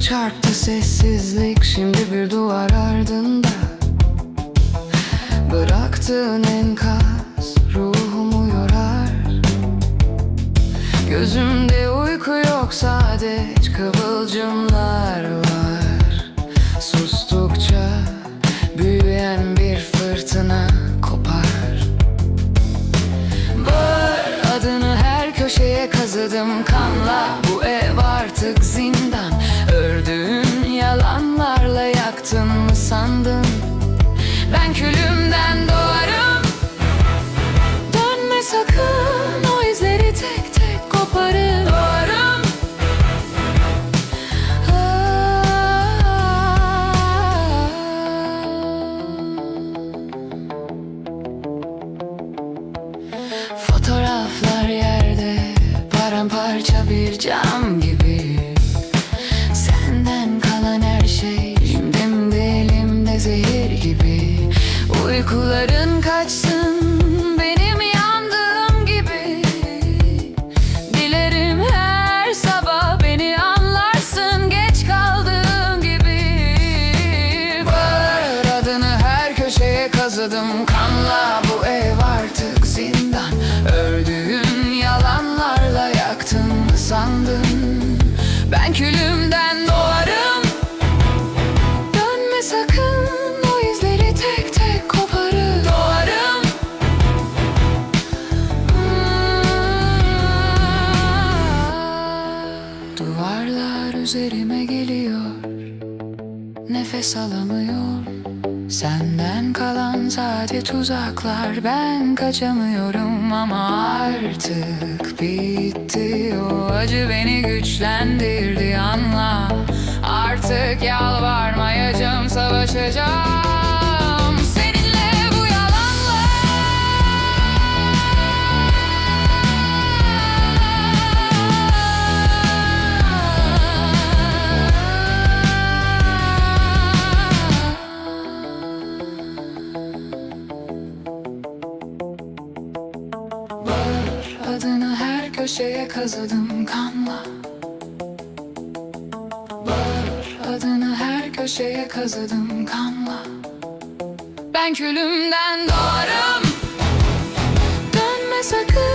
çarptı sessizlik Şimdi bir duvar ardında. Bıraktığın enkaz ruhumu yorar. Gözümde uyku yok sadece kıvılcımlar var. Sustukça büyüyen bir fırtına kopar. Bağır adını her köşeye kazıdım kanla. Bu ev artık zindan yaktın mı sandın? Ben külümden doğarım. Dönme sakın o izleri tek tek koparır Doğarım. Fotoğraflar yerde Paramparça bir cam gibi kazıdım Kanla bu ev artık zindan. Ördüğün yalanlarla yaktın sandın? Ben külümden doğarım. Dönme sakın o izleri tek tek koparır. Doğarım. Duvarlar üzerime geliyor. Nefes alamıyorum Senden kalan sadece tuzaklar Ben kaçamıyorum ama artık bitti. O acı beni güçlendirdi anla. Artık yalvarmayacağım savaşacağım adını her köşeye kazıdım kanla. Bağır adını her köşeye kazıdım kanla. Ben külümden doğarım Dönme sakın